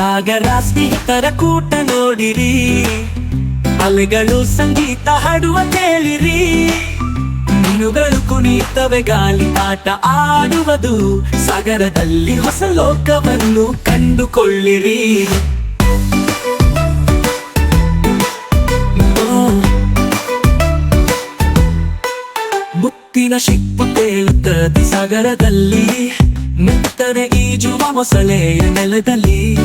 ಸಾಗರ ಸ್ನೇಹಿತರ ಕೂಟ ನೋಡಿರಿ. ಅಲೆಗಳು ಸಂಗೀತ ಹಾಡುವ ಕೇಳಿರಿ. ಮೀನುಗಳು ಕುಣಿತವೆ ಗಾಳಿ ಆಟ ಆಡುವುದು. ಸಾಗರದಲ್ಲಿ ಹೊಸ ಲೋಕವನ್ನು ಕಂಡುಕೊಳ್ಳಿರಿ. ಮುತ್ತಿನ ಶಿಪ್ಪು ತೇಲುತ್ತದೆ ಸಾಗರದಲ್ಲಿ. ಮೆತ್ತನೆ ಈಜುವ ಮೊಸಳೆಯ ನೆಲದಲ್ಲಿ.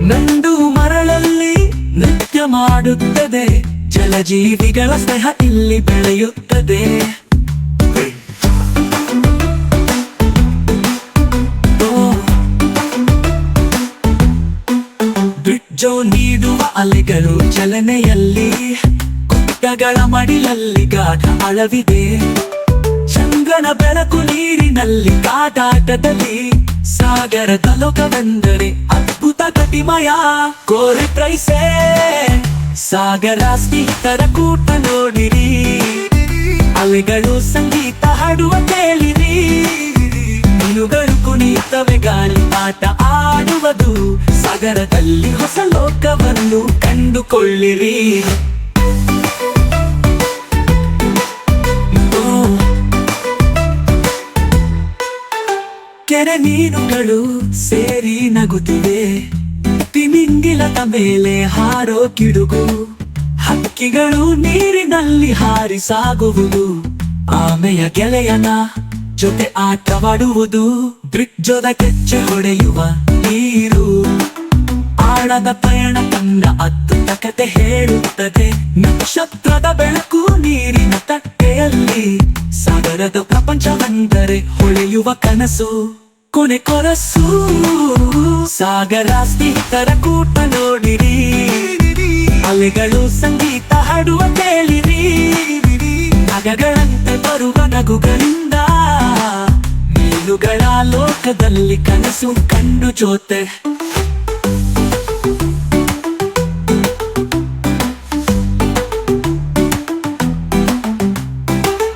ನಂದು ಮರಳಲ್ಲಿ ನೃತ್ಯ ಮಾಡುತ್ತದೆ. ಜಲಜೀವಿಗಳ ಸ್ನೇಹ ಇಲ್ಲಿ ಬೆಳೆಯುತ್ತದೆ. ಓ. ಬ್ರಿಡ್ಜೋ ನೀಡುವ ಅಲೆಗಳು ಚಲನೆಯಲ್ಲಿ ಕುಟ್ಟಗಳ ಮಡಿಲಲ್ಲಿ ಗಾಢ ಅಳವಿದೆ. ಚಂಗನ ಬೆಳಕು ನೀರಿನಲ್ಲಿ ಕಾದಾಟದಲ್ಲಿ ಸಾಗರ ಲೋಕವೆಂದರೆ ಅದ್ಭುತ ಕಟಿಮಯ ಕೋರಿ ಪ್ರೈಸೆ. ಸಾಗರ ಸ್ನೇಹಿತರ ಕೂಟ ನೋಡಿರಿ. ಅಲೆಗಳು ಸಂಗೀತ ಹಾಡುವ ಕೇಳಿರಿ. ಮೀನುಗಳು ಕುಣಿಯುತ್ತವೆ ಗಾಳಿ ಆಟ ಆಡುವುದು. ಸಾಗರದಲ್ಲಿ ಹೊಸ ಲೋಕವನ್ನು ಕಂಡುಕೊಳ್ಳಿರಿ. ಕೆರೆ ಮೀನುಗಳು ಸೇರಿ ನಗುತ್ತಿವೆ. ತಿಮಿಂಗಿಲದ ಮೇಲೆ ಹಾರೋ ಕಿಡುಗು. ಹಕ್ಕಿಗಳು ನೀರಿನಲ್ಲಿ ಹಾರಿ ಸಾಗುವುದು. ಆಮೆಯ ಗೆಳೆಯನ ಜೊತೆ ಆಟವಾಡುವುದು. ಬ್ರಿಜ್ಜೋದ ಕೆಚ್ಚೆ ಹೊಡೆಯುವ ನೀರು. ಆಳದ ಪಯಣ ತನ್ನ ಅದ್ಭುತ ಕತೆ ಹೇಳುತ್ತದೆ. ನಕ್ಷತ್ರದ ಬೆಳಕು ನೀರಿನ ತಟ್ಟೆಯಲ್ಲಿ. ಸಾಗರದ ಪ್ರಪಂಚವೆಂದರೆ ಹೊಳೆಯುವ ಕನಸು. ಕೊನೆ ಕೊರಸು. ಸಾಗರ ಸ್ನೇಹಿತರ ಕೂಟ ನೋಡಿರಿ ಅಲೆಗಳು ಸಂಗೀತ ಹಾಡುವ ಕೇಳಿರಿ ನಗಗಳಂತೆ ಬರುವ ನಗುಗಳಿಂದ ಮೀನುಗಳ ಲೋಕದಲ್ಲಿ ಕನಸು ಕಂಡು ಜೋತೆ